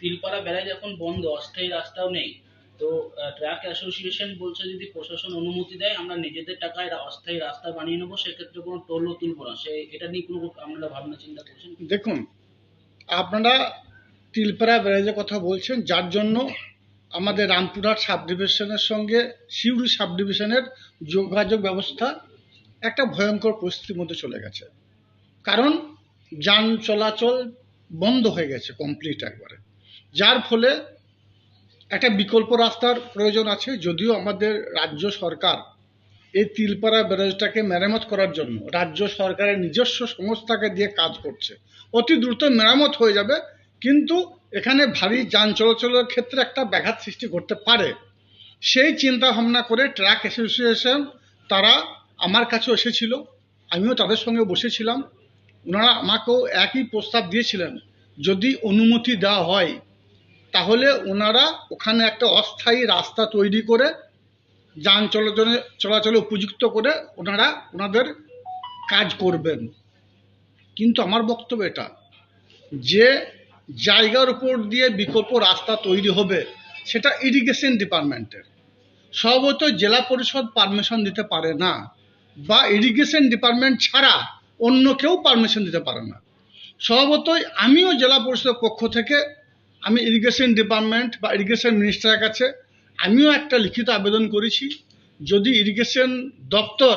Tilpara barrage এখন বন্ধ, অস্থায়ী রাস্তাও নেই। তো ট্রাক অ্যাসোসিয়েশন বলছে যদি প্রশাসন অনুমতি দেয়, আমরা নিজেদের টাকায় অস্থায়ী রাস্তা বানিয়ে নেব, সেক্ষেত্রে কোনো টোলও তুলবো না। সে, এটা নিয়ে কোনো আপনারা ভাবনা চিন্তা করছেন দেখুন, আপনারা তিলপাড়া ব্যারেজের কথা বলছেন, যার জন্য আমাদের রামপুরহাট সাব ডিভিশনের সঙ্গে সিউড়ি সাব ডিভিশনের যোগাযোগ ব্যবস্থা একটা ভয়ঙ্কর পরিস্থিতির মধ্যে চলে গেছে। কারণ যান চলাচল বন্ধ হয়ে গেছে কমপ্লিট একবারে। যার ফলে একটা বিকল্প রাস্তার প্রয়োজন আছে, যদিও আমাদের রাজ্য সরকার এই তিলপাড়া ব্যারেজটাকে মেরামত করার জন্য, রাজ্য সরকারের নিজস্ব সংস্থাকে দিয়ে কাজ করছে। অতি দ্রুত মেরামত হয়ে যাবে, কিন্তু এখানে ভারী যান চলাচলের ক্ষেত্রে একটা ব্যাঘাত সৃষ্টি করতে পারে। সেই চিন্তা ভাবনা করে ট্রাক অ্যাসোসিয়েশন তারা আমার কাছে এসেছিল, আমিও তাদের সঙ্গে বসেছিলাম। ওনারা আমাকেও একই প্রস্তাব দিয়েছিলেন, যদি অনুমতি দেওয়া হয় তাহলে ওনারা ওখানে একটা অস্থায়ী রাস্তা তৈরি করে যান চলাচলে চলাচলে উপযুক্ত করে ওনারা ওনাদের কাজ করবেন। কিন্তু আমার বক্তব্য এটা যে জায়গার উপর দিয়ে বিকল্প রাস্তা তৈরি হবে, সেটা ইরিগেশন ডিপার্টমেন্টের। সম্ভবত জেলা পরিষদ পারমিশন দিতে পারে না বা ইরিগেশন ডিপার্টমেন্ট ছাড়া অন্য কেউ পারমিশন দিতে পারে না। স্বভাবতই আমিও জেলা পরিষদের পক্ষ থেকে আমি ইরিগেশন ডিপার্টমেন্ট বা ইরিগেশন মিনিস্টারের কাছে আমিও একটা লিখিত আবেদন করেছি। যদি ইরিগেশন দপ্তর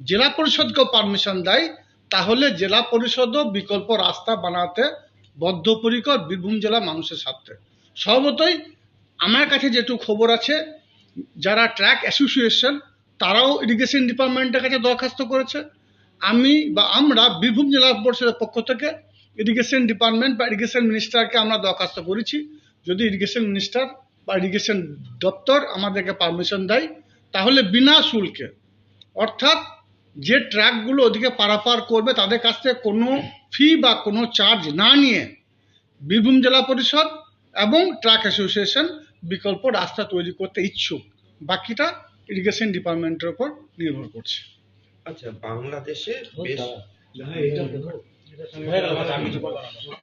জেলা পরিষদকেও পারমিশন দেয়, তাহলে জেলা পরিষদও বিকল্প রাস্তা বানাতে বদ্ধপরিকর বীরভূম জেলা মানুষের স্বার্থে। সর্বতই আমার কাছে যেটুকু খবর আছে, যারা ট্র্যাক অ্যাসোসিয়েশন তারাও ইরিগেশন ডিপার্টমেন্টের কাছে দরখাস্ত করেছে। আমি বা আমরা বীরভূম জেলা পরিষদের পক্ষ থেকে ইরিগেশন ডিপার্টমেন্ট বা ইরিগেশন মিনিস্টারকে আমরা দরখাস্ত করেছি। যদি ইরিগেশন মিনিস্টার বা ইরিগেশন দপ্তর আমাদেরকে পারমিশন দেয় তাহলে বিনা শুল্কে অর্থাৎ যে ট্র্যাকগুলো ওদিকে পারাপার করবে তাদের কাছ থেকে কোনো ফি বা কোনো চার্জ না নিয়ে বীরভূম জেলা পরিষদ এবং ট্রাক অ্যাসোসিয়েশন বিকল্প রাস্তা তৈরি করতে ইচ্ছুক। বাকিটা ইরিগেশন ডিপার্টমেন্টের উপর নির্ভর করছে। আচ্ছা বাংলাদেশে বেশ হয়ে